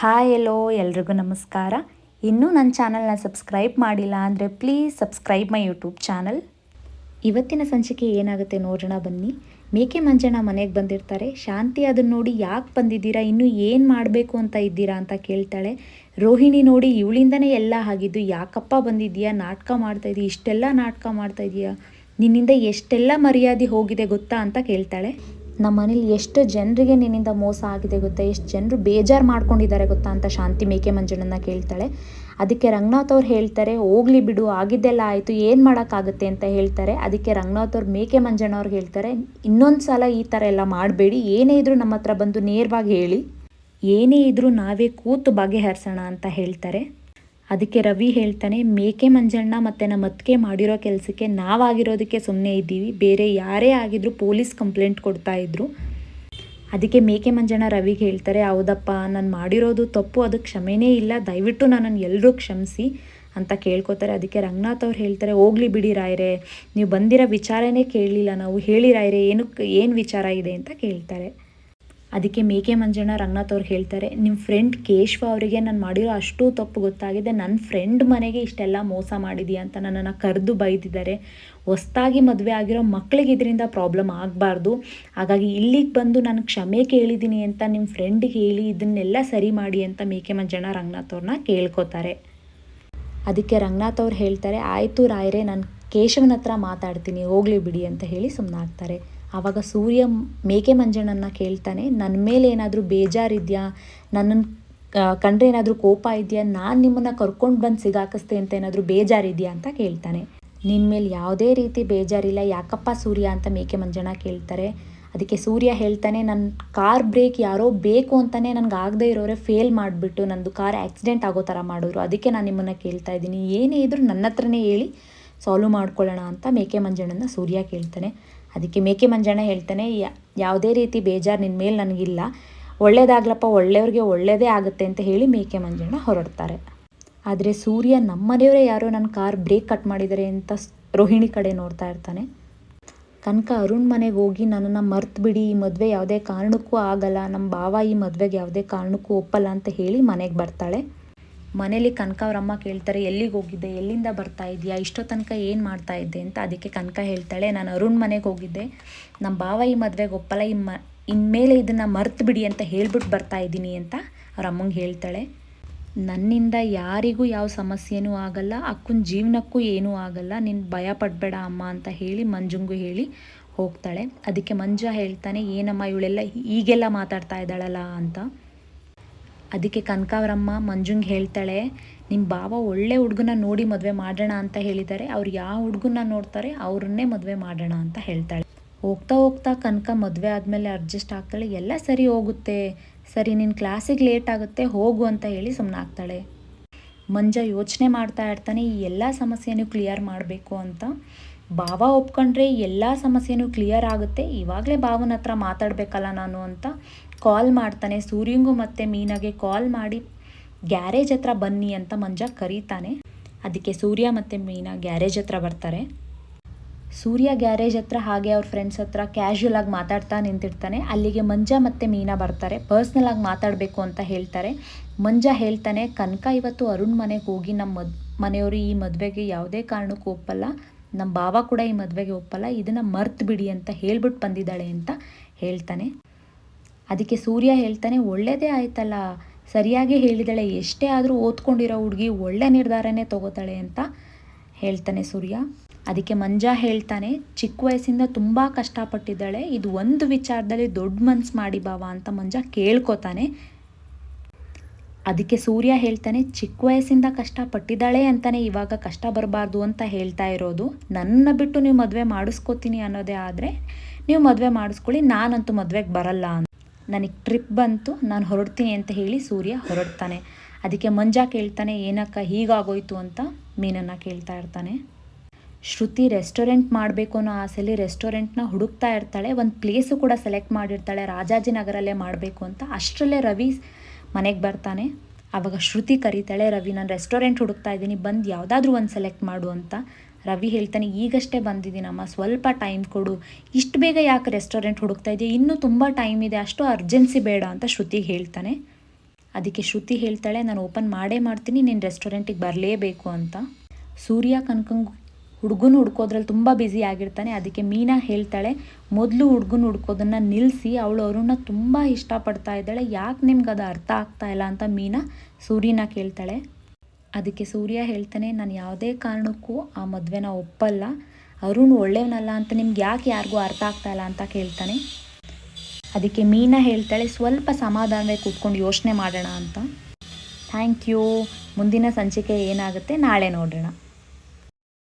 Hi ಎಲ್ಲೋ ಎಲ್ರಿಗೂ ನಮಸ್ಕಾರ. ಇನ್ನೂ ನನ್ನ ಚಾನಲ್ನ ಸಬ್ಸ್ಕ್ರೈಬ್ ಮಾಡಿಲ್ಲ ಅಂದರೆ please subscribe my YouTube channel ಇವತ್ತಿನ ಸಂಚಿಕೆ ಏನಾಗುತ್ತೆ ನೋಡೋಣ ಬನ್ನಿ. ಮೇಕೆ ಮಂಜಣ್ಣ ಮನೆಗೆ ಬಂದಿರ್ತಾರೆ. ಶಾಂತಿ ಅದನ್ನು ನೋಡಿ ಯಾಕೆ ಬಂದಿದ್ದೀರಾ? ಇನ್ನೂ ಏನು ಮಾಡಬೇಕು ಅಂತ ಇದ್ದೀರಾ ಅಂತ ಕೇಳ್ತಾಳೆ. ರೋಹಿಣಿ ನೋಡಿ ಇವಳಿಂದನೇ ಎಲ್ಲ ಆಗಿದ್ದು, ಯಾಕಪ್ಪ ಬಂದಿದ್ದೀಯಾ? ನಾಟಕ ಮಾಡ್ತಾ ಇದೀಯ? ಇಷ್ಟೆಲ್ಲ ನಾಟಕ ಮಾಡ್ತಾಯಿದ್ದೀಯಾ ನಿನ್ನಿಂದ ಎಷ್ಟೆಲ್ಲ ಮರ್ಯಾದೆ ಹೋಗಿದೆ ಗೊತ್ತಾ ಅಂತ ಕೇಳ್ತಾಳೆ. ನಮ್ಮ ಮನೇಲಿ ಎಷ್ಟು ಜನರಿಗೆ ನಿನ್ನಿಂದ ಮೋಸ ಆಗಿದೆ ಗೊತ್ತಾ? ಎಷ್ಟು ಜನರು ಬೇಜಾರು ಮಾಡ್ಕೊಂಡಿದ್ದಾರೆ ಗೊತ್ತಾ ಅಂತ ಶಾಂತಿ ಮೇಕೆ ಮಂಜಣ್ಣನ ಕೇಳ್ತಾಳೆ. ಅದಕ್ಕೆ ರಂಗನಾಥ್ ಅವ್ರು ಹೇಳ್ತಾರೆ, ಹೋಗ್ಲಿ ಬಿಡು, ಆಗಿದ್ದೆಲ್ಲ ಆಯಿತು, ಏನು ಮಾಡೋಕ್ಕಾಗುತ್ತೆ ಅಂತ ಹೇಳ್ತಾರೆ. ಅದಕ್ಕೆ ರಂಗನಾಥ್ ಅವ್ರು ಮೇಕೆ ಮಂಜಣ್ಣ ಅವ್ರು ಹೇಳ್ತಾರೆ, ಇನ್ನೊಂದು ಸಲ ಈ ಥರ ಎಲ್ಲ ಮಾಡಬೇಡಿ, ಏನೇ ಇದ್ರೂ ನಮ್ಮ ಹತ್ರ ಬಂದು ನೇರವಾಗಿ ಹೇಳಿ. ಏನೇ ಇದ್ರೂ ನಾವೇ ಕೂತು ಬಗೆಹರಿಸೋಣ ಅಂತ ಹೇಳ್ತಾರೆ. ಅದಕ್ಕೆ ರವಿ ಹೇಳ್ತಾನೆ, ಮೇಕೆ ಮಂಜಣ್ಣ ಮತ್ತು ನಮ್ಮ ಅತ್ತಿಗೆ ಮಾಡಿರೋ ಕೆಲಸಕ್ಕೆ ನಾವಾಗಿರೋದಕ್ಕೆ ಸುಮ್ಮನೆ ಇದ್ದೀವಿ. ಬೇರೆ ಯಾರೇ ಆಗಿದ್ರು ಪೊಲೀಸ್ ಕಂಪ್ಲೇಂಟ್ ಕೊಡ್ತಾ ಇದ್ರು. ಅದಕ್ಕೆ ಮೇಕೆ ಮಂಜಣ್ಣ ರವಿಗೆ ಹೇಳ್ತಾರೆ, ಹೌದಪ್ಪ, ನಾನು ಮಾಡಿರೋದು ತಪ್ಪು ಅದಕ್ಕೆ ಕ್ಷಮೆನೇ ಇಲ್ಲ. ದಯವಿಟ್ಟು ನನ್ನನ್ನು ಎಲ್ಲರೂ ಕ್ಷಮಿಸಿ ಅಂತ ಕೇಳ್ಕೊತಾರೆ. ಅದಕ್ಕೆ ರಂಗನಾಥ್ ಅವ್ರು ಹೇಳ್ತಾರೆ, ಹೋಗ್ಲಿ ಬಿಡಿ ರಾಯ್ರೆ. ನೀವು ಬಂದಿರೋ ವಿಚಾರನೇ ಕೇಳಲಿಲ್ಲ ನಾವು. ಹೇಳಿ ರಾಯ್ರೆ, ಏನಕ್ಕೆ, ಏನು ವಿಚಾರ ಇದೆ? ಅಂತ ಕೇಳ್ತಾರೆ. ಅದಕ್ಕೆ ಮೇಕೆ ಮಂಜಣ್ಣ ರಂಗನಾಥ್ ಅವ್ರು ಹೇಳ್ತಾರೆ ನಿಮ್ಮ ಫ್ರೆಂಡ್ ಕೇಶವ ಅವರಿಗೆ ನಾನು ಮಾಡಿರೋ ಅಷ್ಟು ತಪ್ಪು ಗೊತ್ತಾಗಿದೆ. ನನ್ನ ಫ್ರೆಂಡ್ ಮನೆಗೆ ಇಷ್ಟೆಲ್ಲ ಮೋಸ ಮಾಡಿದೀಯ ಅಂತ ನನ್ನನ್ನು ಕರೆದು ಬೈದಿದ್ದಾರೆ. ಹೊಸ್ತಾಗಿ ಮದುವೆ ಆಗಿರೋ ಮಕ್ಕಳಿಗೆ ಇದರಿಂದ ಪ್ರಾಬ್ಲಮ್ ಆಗಬಾರ್ದು. ಹಾಗಾಗಿ ಇಲ್ಲಿಗೆ ಬಂದು ನಾನು ಕ್ಷಮೆ ಕೇಳಿದ್ದೀನಿ ಅಂತ ನಿಮ್ಮ ಫ್ರೆಂಡ್ಗೆ ಹೇಳಿ ಇದನ್ನೆಲ್ಲ ಸರಿ ಮಾಡಿ ಅಂತ ಮೇಕೆ ಮಂಜಣ್ಣ ರಂಗನಾಥ್ ಅವ್ರನ್ನ ಕೇಳ್ಕೊತಾರೆ. ಅದಕ್ಕೆ ರಂಗನಾಥ್ ಅವ್ರು ಹೇಳ್ತಾರೆ, ಆಯಿತು ರಾಯರೇ, ನಾನು ಕೇಶವನ ಹತ್ರ ಮಾತಾಡ್ತೀನಿ. ಹೋಗ್ಲಿ ಬಿಡಿ ಅಂತ ಹೇಳಿ ಸುಮ್ಮನಾಗ್ತಾರೆ ಆವಾಗ ಸೂರ್ಯ ಮೇಕೆ ಮಂಜಣ್ಣನ ಕೇಳ್ತಾನೆ ನನ್ನ ಮೇಲೆ ಏನಾದರೂ ಬೇಜಾರಿದೆಯಾ? ನನ್ನನ್ನು ಕಂಡ್ರೆ ಏನಾದರೂ ಕೋಪ ಇದೆಯಾ? ನಾನು ನಿಮ್ಮನ್ನು ಕರ್ಕೊಂಡು ಬಂದು ಸಿಗಾಕಿಸ್ತೆ ಅಂತ ಏನಾದರೂ ಬೇಜಾರಿದೆಯಾ? ಅಂತ ಕೇಳ್ತಾನೆ. ನಿನ್ನ ಮೇಲೆ ಯಾವುದೇ ರೀತಿ ಬೇಜಾರಿಲ್ಲ, ಯಾಕಪ್ಪ ಸೂರ್ಯ? ಅಂತ ಮೇಕೆ ಮಂಜಣ್ಣ ಕೇಳ್ತಾರೆ. ಅದಕ್ಕೆ ಸೂರ್ಯ ಹೇಳ್ತಾನೆ ನನ್ನ ಕಾರ್ ಬ್ರೇಕ್ ಯಾರೋ ಬೇಕು ಅಂತಲೇ ನನಗೆ ಆಗದೆ ಇರೋರೆ ಫೇಲ್ ಮಾಡಿಬಿಟ್ಟು ನನ್ನದು ಕಾರ್ ಆಕ್ಸಿಡೆಂಟ್ ಆಗೋ ಥರ ಮಾಡಿದ್ರು ಅದಕ್ಕೆ ನಾನು ನಿಮ್ಮನ್ನು ಕೇಳ್ತಾ ಇದ್ದೀನಿ. ಏನೇ ಇದ್ದರೂ ನನ್ನ ಹತ್ರನೇ ಹೇಳಿ ಸಾಲ್ವ್ ಮಾಡ್ಕೊಳ್ಳೋಣ, ಅಂತ ಮೇಕೆ ಮಂಜಣ್ಣನ ಸೂರ್ಯ ಕೇಳ್ತಾನೆ. ಅದಕ್ಕೆ ಮೇಕೆ ಮಂಜಣ್ಣ ಹೇಳ್ತಾನೆ ಯಾವುದೇ ರೀತಿ ಬೇಜಾರು ನಿನ್ನ ಮೇಲೆ ನನಗಿಲ್ಲ. ಒಳ್ಳೇದಾಗ್ಲಪ್ಪ ಒಳ್ಳೆಯವ್ರಿಗೆ ಒಳ್ಳೇದೇ ಆಗುತ್ತೆ ಅಂತ ಹೇಳಿ ಮೇಕೆ ಮಂಜಣ್ಣ ಹೊರಡ್ತಾರೆ. ಆದರೆ ಸೂರ್ಯ ನಮ್ಮನೆಯವರೇ ಯಾರೋ ನನ್ನ ಕಾರ್ ಬ್ರೇಕ್ ಕಟ್ ಮಾಡಿದ್ದಾರೆ ಅಂತ ರೋಹಿಣಿ ಕಡೆ ನೋಡ್ತಾ ಇರ್ತಾನೆ. ಕನಕ ಅರುಣ್ ಮನೆಗೆ ಹೋಗಿ ನನ್ನನ್ನು ಮರ್ತು ಬಿಡಿ, ಈ ಮದುವೆ ಯಾವುದೇ ಕಾರಣಕ್ಕೂ ಆಗಲ್ಲ. ನಮ್ಮ ಭಾವ ಈ ಮದುವೆಗೆ ಯಾವುದೇ ಕಾರಣಕ್ಕೂ ಒಪ್ಪಲ್ಲ ಅಂತ ಹೇಳಿ ಮನೆಗೆ ಬರ್ತಾಳೆ. ಮನೇಲಿ ಕನಕ ಅವರಮ್ಮ ಕೇಳ್ತಾರೆ, ಎಲ್ಲಿಗೆ ಹೋಗಿದ್ದೆ? ಎಲ್ಲಿಂದ ಬರ್ತಾ ಇದೆಯಾ? ಇಷ್ಟೋ ತನಕ ಏನು ಮಾಡ್ತಾ ಇದ್ದೆ? ಅಂತ ಅದಕ್ಕೆ ಕನಕ ಹೇಳ್ತಾಳೆ, ನಾನು ಅರುಣ್ ಮನೆಗೆ ಹೋಗಿದ್ದೆ. ನಮ್ಮ ಬಾವಾಯಿ ಈ ಮದುವೆಗೆ ಒಪ್ಪಲ್ಲ ಈ ಮ ಇನ್ಮೇಲೆ ಇದನ್ನು ಮರ್ತು ಬಿಡಿ ಅಂತ ಹೇಳ್ಬಿಟ್ಟು ಬರ್ತಾ ಇದ್ದೀನಿ ಅಂತ ಅವ್ರ ಅಮ್ಮಂಗೆ ಹೇಳ್ತಾಳೆ. ನನ್ನಿಂದ ಯಾರಿಗೂ ಯಾವ ಸಮಸ್ಯೆನೂ ಆಗಲ್ಲ, ಅಕ್ಕನ ಜೀವನಕ್ಕೂ ಏನೂ ಆಗಲ್ಲ. ನೀನು ಭಯ ಪಡಬೇಡ ಅಮ್ಮ ಅಂತ ಹೇಳಿ ಮಂಜುಂಗು ಹೇಳಿ ಹೋಗ್ತಾಳೆ. ಅದಕ್ಕೆ ಮಂಜ ಹೇಳ್ತಾನೆ, ಏನಮ್ಮ, ಇವಳೆಲ್ಲ ಈಗೆಲ್ಲ ಮಾತಾಡ್ತಾ ಇದ್ದಾಳಲ್ಲ ಅಂತ. ಅದಕ್ಕೆ ಕನಕಾವರಮ್ಮ ಮಂಜುಂಗೆ ಹೇಳ್ತಾಳೆ ನಿಮ್ಮ ಬಾವ ಒಳ್ಳೆ ಹುಡುಗನ ನೋಡಿ ಮದುವೆ ಮಾಡೋಣ ಅಂತ ಹೇಳಿದ್ದಾರೆ. ಅವ್ರು ಯಾವ ಹುಡುಗನ ನೋಡ್ತಾರೆ ಅವ್ರನ್ನೇ ಮದುವೆ ಮಾಡೋಣ ಅಂತ ಹೇಳ್ತಾಳೆ. ಹೋಗ್ತಾ ಹೋಗ್ತಾ ಕನಕ ಮದುವೆ ಆದಮೇಲೆ ಅಡ್ಜಸ್ಟ್ ಆಗ್ತಾಳೆ, ಎಲ್ಲ ಸರಿ ಹೋಗುತ್ತೆ. ಸರಿ ನಿನ್ನ ಕ್ಲಾಸಿಗೆ ಲೇಟ್ ಆಗುತ್ತೆ. ಹೋಗು ಅಂತ ಹೇಳಿ ಸುಮ್ಮನಾಗ್ತಾಳೆ ಮಂಜ ಯೋಚನೆ ಮಾಡ್ತಾ ಇರ್ತಾನೆ, ಈ ಎಲ್ಲ ಸಮಸ್ಯೆನೂ ಕ್ಲಿಯರ್ ಮಾಡಬೇಕು ಅಂತ. ಭಾವ ಒಪ್ಕೊಂಡ್ರೆ, ಎಲ್ಲ ಸಮಸ್ಯೆನೂ ಕ್ಲಿಯರ್ ಆಗುತ್ತೆ. ಇವಾಗಲೇ ಭಾವನ ಹತ್ರ ಮಾತಾಡಬೇಕಲ್ಲ ನಾನು ಅಂತ. ಕಾಲ್ ಮಾಡ್ತಾನೆ, ಸೂರ್ಯಂಗು ಮತ್ತು ಮೀನಾಗೆ ಕಾಲ್ ಮಾಡಿ, ಗ್ಯಾರೇಜ್ ಹತ್ರ ಬನ್ನಿ ಅಂತ ಮಂಜ ಕರೀತಾನೆ. ಅದಕ್ಕೆ ಸೂರ್ಯ ಮತ್ತು ಮೀನಾ ಗ್ಯಾರೇಜ್ ಹತ್ರ ಬರ್ತಾರೆ. ಸೂರ್ಯ ಗ್ಯಾರೇಜ್ ಹತ್ರ ಹಾಗೆ ಅವ್ರ ಫ್ರೆಂಡ್ಸ್ ಹತ್ರ ಕ್ಯಾಶುವಲ್ ಆಗಿ ಮಾತಾಡ್ತಾ ನಿಂತಿರ್ತಾನೆ. ಅಲ್ಲಿಗೆ ಮಂಜ ಮತ್ತು ಮೀನಾ ಬರ್ತಾರೆ. ಪರ್ಸ್ನಲ್ ಆಗಿ ಮಾತಾಡಬೇಕು ಅಂತ ಹೇಳ್ತಾರೆ. ಮಂಜ ಹೇಳ್ತಾನೆ, ಕನಕ, ಇವತ್ತು ಅರುಣ್ ಮನೆಗೆ ಹೋಗಿ ನಮ್ಮ ಮದ್, ಮನೆಯವರು ಈ ಮದುವೆಗೆ ಯಾವುದೇ ಕಾರಣಕ್ಕೂ ಒಪ್ಪಲ್ಲ. ನಮ್ಮ ಭಾವ ಕೂಡ ಈ ಮದುವೆಗೆ ಒಪ್ಪಲ್ಲ. ಇದನ್ನು ಮರ್ತು ಬಿಡಿ ಅಂತ ಹೇಳ್ಬಿಟ್ಟು ಬಂದಿದ್ದಾಳೆ ಅಂತ ಹೇಳ್ತಾನೆ. ಅದಕ್ಕೆ ಸೂರ್ಯ ಹೇಳ್ತಾನೆ, ಒಳ್ಳೇದೇ ಆಯ್ತಲ್ಲ, ಸರಿಯಾಗಿ ಹೇಳಿದಾಳೆ, ಎಷ್ಟೇ ಆದರೂ ಓದ್ಕೊಂಡಿರೋ ಹುಡುಗಿ ಒಳ್ಳೆ ನಿರ್ಧಾರನೇ ತಗೋತಾಳೆ ಅಂತ ಹೇಳ್ತಾನೆ ಸೂರ್ಯ. ಅದಕ್ಕೆ ಮಂಜ ಹೇಳ್ತಾನೆ, ಚಿಕ್ಕ ವಯಸ್ಸಿಂದ ತುಂಬ ಕಷ್ಟಪಟ್ಟಿದ್ದಾಳೆ, ಇದು ಒಂದು ವಿಚಾರದಲ್ಲಿ ದೊಡ್ಡ ಮನ್ಸು ಮಾಡಿ ಬಾವ ಅಂತ ಮಂಜ ಕೇಳ್ಕೊತಾನೆ. ಅದಕ್ಕೆ ಸೂರ್ಯ ಹೇಳ್ತಾನೆ, ಚಿಕ್ಕ ವಯಸ್ಸಿಂದ ಕಷ್ಟಪಟ್ಟಿದ್ದಾಳೆ ಅಂತಲೇ ಇವಾಗ ಕಷ್ಟ ಬರಬಾರ್ದು ಅಂತ ಹೇಳ್ತಾ ಇರೋದು. ನನ್ನ ಬಿಟ್ಟು ನೀವು ಮದುವೆ ಮಾಡಿಸ್ಕೋತೀನಿ ಅನ್ನೋದೇ ಆದರೆ, ನೀವು ಮದುವೆ ಮಾಡಿಸ್ಕೊಳ್ಳಿ, ನಾನಂತೂ ಮದುವೆಗೆ ಬರಲ್ಲ ಅಂತ. ನನಗೆ ಟ್ರಿಪ್ ಬಂತು, ನಾನು ಹೊರಡ್ತೀನಿ ಅಂತ ಹೇಳಿ ಸೂರ್ಯ ಹೊರಡ್ತಾನೆ. ಅದಕ್ಕೆ ಮಂಜ ಕೇಳ್ತಾನೆ, ಏನಕ್ಕ ಹೀಗಾಗೋಯ್ತು ಅಂತ ಮೀನನ್ನು ಕೇಳ್ತಾ ಇರ್ತಾನೆ. ಶ್ರುತಿ ರೆಸ್ಟೋರೆಂಟ್ ಮಾಡಬೇಕು ಅನ್ನೋ ಆಸೆಯಲ್ಲಿ ರೆಸ್ಟೋರೆಂಟ್ನ ಹುಡುಕ್ತಾ ಇರ್ತಾಳೆ, ಒಂದು ಪ್ಲೇಸು ಕೂಡ ಸೆಲೆಕ್ಟ್ ಮಾಡಿರ್ತಾಳೆ, ರಾಜಾಜಿನಗರಲ್ಲೇ ಮಾಡಬೇಕು ಅಂತ. ಅಷ್ಟರಲ್ಲೇ ರವಿ ಮನೆಗೆ ಬರ್ತಾನೆ. ಆವಾಗ ಶ್ರುತಿ ಕರೀತಾಳೆ, ರವಿ, ನಾನು ರೆಸ್ಟೋರೆಂಟ್ ಹುಡುಕ್ತಾ ಇದ್ದೀನಿ, ಬಂದು ಯಾವುದಾದ್ರೂ ಒಂದು ಸೆಲೆಕ್ಟ್ ಮಾಡು ಅಂತ. ರವಿ ಹೇಳ್ತಾನೆ, ಈಗಷ್ಟೇ ಬಂದಿದ್ದೀನಮ್ಮ ಸ್ವಲ್ಪ ಟೈಮ್ ಕೊಡು. ಇಷ್ಟು ಬೇಗ ಯಾಕೆ ರೆಸ್ಟೋರೆಂಟ್ ಹುಡುಕ್ತಾ ಇದೆಯಾ? ಇನ್ನೂ ತುಂಬ ಟೈಮ್ ಇದೆ, ಅಷ್ಟು ಅರ್ಜೆನ್ಸಿ ಬೇಡ, ಅಂತ ಶ್ರುತಿ ಹೇಳ್ತಾನೆ. ಅದಕ್ಕೆ ಶ್ರುತಿ ಹೇಳ್ತಾಳೆ, ನಾನು ಓಪನ್ ಮಾಡೇ ಮಾಡ್ತೀನಿ, ನೀನು ರೆಸ್ಟೋರೆಂಟಿಗೆ ಬರಲೇಬೇಕು ಅಂತ. ಸೂರ್ಯ ಕನ್ಕಂಗ್ ಹುಡುಗನ ಹುಡ್ಕೋದ್ರಲ್ಲಿ ತುಂಬ ಬ್ಯುಸಿ ಆಗಿರ್ತಾನೆ. ಅದಕ್ಕೆ ಮೀನಾ ಹೇಳ್ತಾಳೆ, ಮೊದಲು ಹುಡುಗನ ಹುಡ್ಕೋದನ್ನು ನಿಲ್ಲಿಸಿ ಅವಳು ಅವ್ರನ್ನ ತುಂಬ ಇಷ್ಟಪಡ್ತಾ ಇದ್ದಾಳೆ, ಯಾಕೆ ನಿಮ್ಗೆ ಅದು ಅರ್ಥ ಆಗ್ತಾ ಇಲ್ಲ? ಅಂತ ಮೀನಾ ಸೂರ್ಯನ ಕೇಳ್ತಾಳೆ. ಅದಕ್ಕೆ ಸೂರ್ಯ ಹೇಳ್ತಾನೆ, ನಾನು ಯಾವುದೇ ಕಾರಣಕ್ಕೂ ಆ ಮದುವೆನ ಒಪ್ಪಲ್ಲ. ಅರುಣ್ ಒಳ್ಳೆಯವನಲ್ಲ ಅಂತ ನಿಮ್ಗೆ ಯಾಕೆ ಯಾರಿಗೂ ಅರ್ಥ ಆಗ್ತಾ ಇಲ್ಲ ಅಂತ ಕೇಳ್ತಾನೆ. ಅದಕ್ಕೆ ಮೀನಾ ಹೇಳ್ತಾಳೆ, ಸ್ವಲ್ಪ ಸಮಾಧಾನವೇ ಕೂತ್ಕೊಂಡು ಯೋಚನೆ ಮಾಡೋಣ ಅಂತ. ಥ್ಯಾಂಕ್ ಯು ಮುಂದಿನ ಸಂಚಿಕೆ ಏನಾಗುತ್ತೆ ನಾಳೆ ನೋಡೋಣ.